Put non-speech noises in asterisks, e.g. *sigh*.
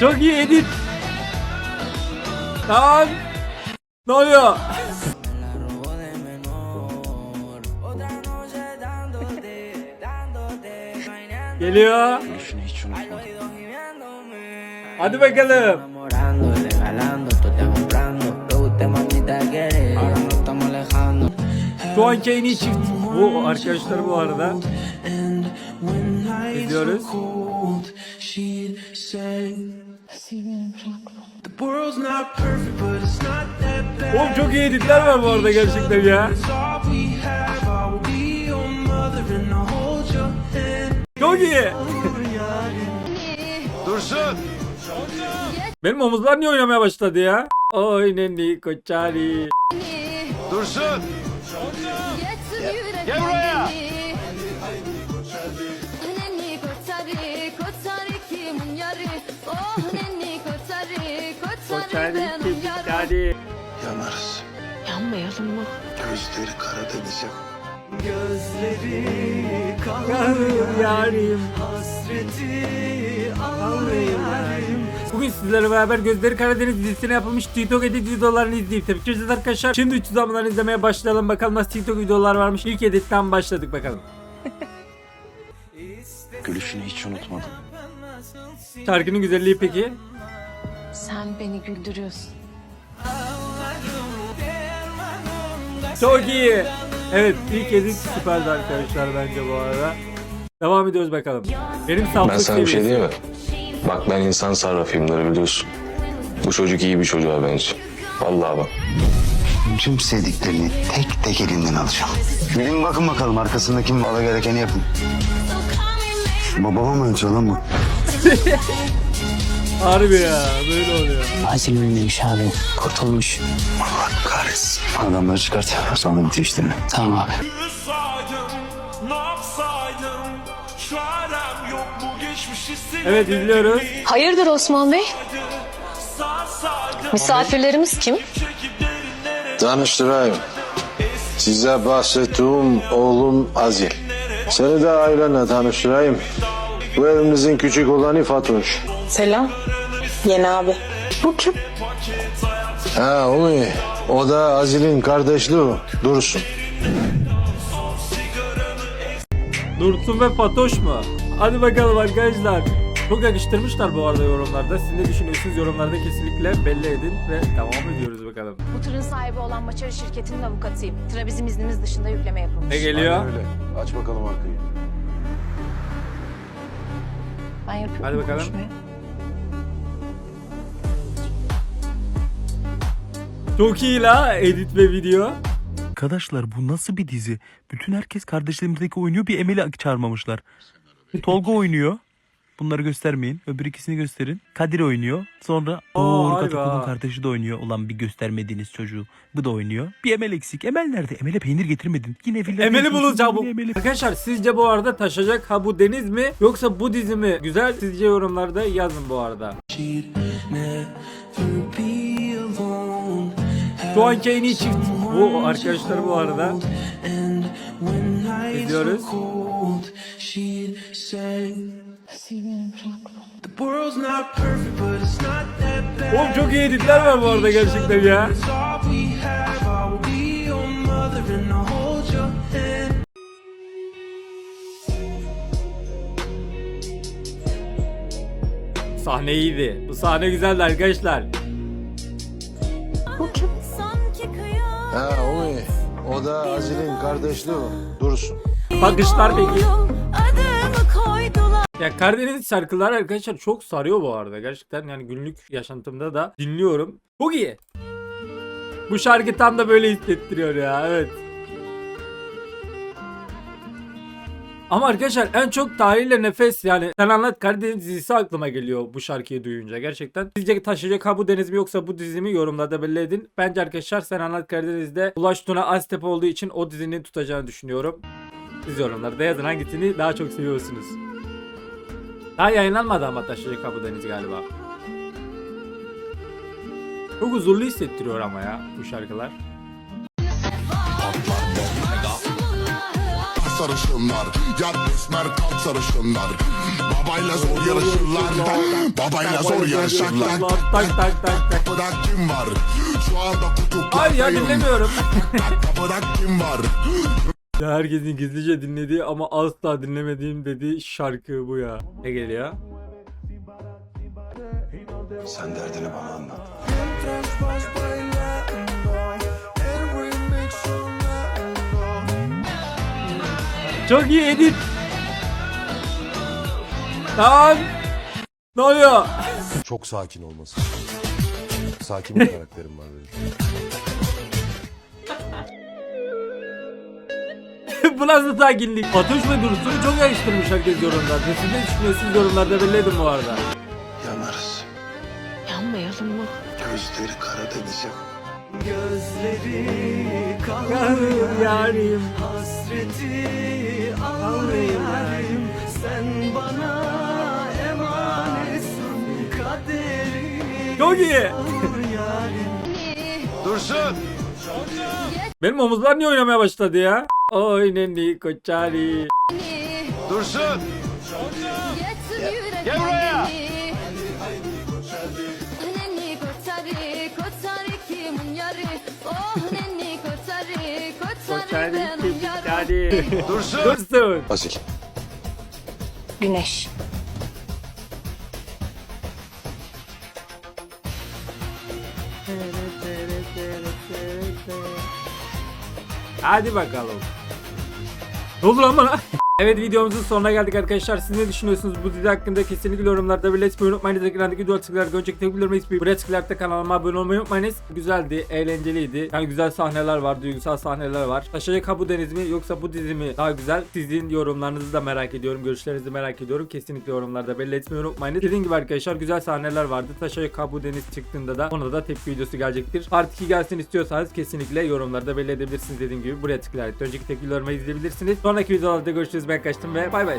Çok iyi edit. Lan. Ne oluyor? Geliyor. Hadi bakalım. Şu anki en iyi çift. Bu arkadaşlar bu arada. İzliyoruz. Oğlum çok iyi editler var bu arada gerçekten ya. Çok iyi. Dursun. Benim omuzlar niye oynamaya başladı ya? Oy nenni koçari. Dursun. Gel buraya. Yanmayalım mı? Gözleri Karadeniz'e. Gözleri Yarim yarim. hasreti ağlayan Bugün sizlerle beraber Gözleri Karadeniz dizisine yapılmış TikTok edit videolarını izleyip tepki vereceğiz arkadaşlar. Şimdi 300 zamanları izlemeye başlayalım bakalım nasıl TikTok videolar varmış. İlk editten başladık bakalım. Gülüşünü hiç unutmadım. Şarkının güzelliği peki? Sen beni güldürüyorsun. Çok iyi. Evet ilk edit süperdi arkadaşlar bence bu arada. Devam ediyoruz bakalım. Benim saflık Ben sana bir şey diyeyim mi? Bak ben insan sarrafıyımdır biliyorsun. Bu çocuk iyi bir çocuğa benziyor. Vallahi bak. Tüm sevdiklerini tek tek elinden alacağım. Gidin bakın bakalım arkasındaki mala gerekeni yapın. Babama mı ötüyor lan bu? *laughs* Harbi ya böyle oluyor. Asil ölmemiş abi. Kurtulmuş. Allah kahretsin. Adamları çıkart. Sonra bitiyor işte. Tamam abi. Evet izliyoruz. Hayırdır Osman Bey? Misafirlerimiz kim? Tanıştırayım. Size bahsettiğim oğlum Azil. Seni de ailenle tanıştırayım. Bu evimizin küçük olanı Fatoş. Selam. Yeni abi. Bu kim? Ha o mu? O da Azil'in kardeşliği Dursun. Dursun ve Fatoş mu? Hadi bakalım arkadaşlar. Çok yakıştırmışlar bu arada yorumlarda. Siz ne düşünüyorsunuz yorumlarda kesinlikle belli edin ve devam ediyoruz bakalım. Bu tırın sahibi olan Maçarı şirketinin avukatıyım. Tıra bizim iznimiz dışında yükleme yapılmış. Ne geliyor? öyle. Aç bakalım arkayı. Ben yapıyorum Hadi bakalım. konuşmayı. Çok iyi la edit ve video. Arkadaşlar bu nasıl bir dizi? Bütün herkes kardeşlerimizdeki oynuyor bir Emel'i çağırmamışlar. Tolga oynuyor. Bunları göstermeyin. Öbür ikisini gösterin. Kadir oynuyor. Sonra harbi Katakul'un kardeşi de oynuyor. Ulan bir göstermediğiniz çocuğu. Bu da oynuyor. Bir Emel eksik. Emel nerede? Emel'e peynir getirmedin. Yine villa Emel'i bulacağım bu. Emel'i- Arkadaşlar sizce bu arada taşacak ha bu deniz mi yoksa bu dizi mi? Güzel sizce yorumlarda yazın bu arada. Anki en iyi çift. Bu arkadaşlar bu arada. İzliyoruz. Oğlum çok iyi editler var bu arada gerçekten ya. Sahne iyiydi. Bu sahne güzeldi arkadaşlar. Ha o mu? O da Azil'in kardeşliği Dursun. Bakışlar peki. Ya Karadeniz şarkılar arkadaşlar çok sarıyor bu arada. Gerçekten yani günlük yaşantımda da dinliyorum. Çok iyi. Bu şarkı tam da böyle hissettiriyor ya. Evet. Ama arkadaşlar en çok Tahir'le Nefes yani Sen Anlat Karadeniz dizisi aklıma geliyor bu şarkıyı duyunca gerçekten. Sizce taşıyacak ha bu deniz mi yoksa bu dizi mi yorumlarda belli edin. Bence arkadaşlar Sen Anlat Karadeniz'de Ulaş Tuna Aztep olduğu için o dizinin tutacağını düşünüyorum. Siz yorumlarda yazın hangisini daha çok seviyorsunuz. Daha yayınlanmadı ama taşıyacak ha bu deniz galiba. Çok huzurlu hissettiriyor ama ya bu şarkılar. Sarışınlar Yat esmer kalk sarışınlar Babayla zor yarışırlar Babayla zor yarışırlar Tak tak tak tak. Kapıda kim var? Şu anda kutup Hayır ya dinlemiyorum. Kapıda kim var? Ya herkesin gizlice dinlediği ama asla dinlemediğim dediği şarkı bu ya. Ne geliyor? Sen derdini bana anlat. Çok iyi edit. Lan. Ne oluyor? Çok sakin olması. Sakin bir karakterim var benim. *laughs* bu nasıl sakinlik? Fatoş ve Dursun'u çok yakıştırmış herkes yorumlarda. Siz ne düşünüyorsunuz yorumlarda belli edin bu arada. Yanarız. Yanmayalım mı? Gözleri kara denizim. Yarim yarim. Çok iyi. Dursun. Benim omuzlar niye oynamaya başladı ya? Oy nenni koçari. Dursun. Gel buraya. Koçari koçari. Dursun. Dursun. Azil. Güneş. Hadi bakalım. Ne oldu lan bana? Evet videomuzun sonuna geldik arkadaşlar. Siz ne düşünüyorsunuz bu dizi hakkında kesinlikle yorumlarda belirtmeyi unutmayınız. Ekrandaki video tıklayarak önceki tepkilerimi hiçbir buraya tıklayarak da kanalıma abone olmayı unutmayınız. Güzeldi, eğlenceliydi. Yani güzel sahneler var, duygusal sahneler var. Taşacak ha bu deniz mi yoksa bu dizi mi daha güzel? Sizin yorumlarınızı da merak ediyorum, görüşlerinizi merak ediyorum. Kesinlikle yorumlarda belli etmeyi unutmayınız. Dediğim gibi arkadaşlar güzel sahneler vardı. Taşacak ha bu deniz çıktığında da ona da tepki videosu gelecektir. Part 2 gelsin istiyorsanız kesinlikle yorumlarda belli edebilirsiniz dediğim gibi. Buraya tıklayarak önceki tepkilerimi izleyebilirsiniz. Sonraki videolarda görüşürüz ben kaçtım ve bay bay.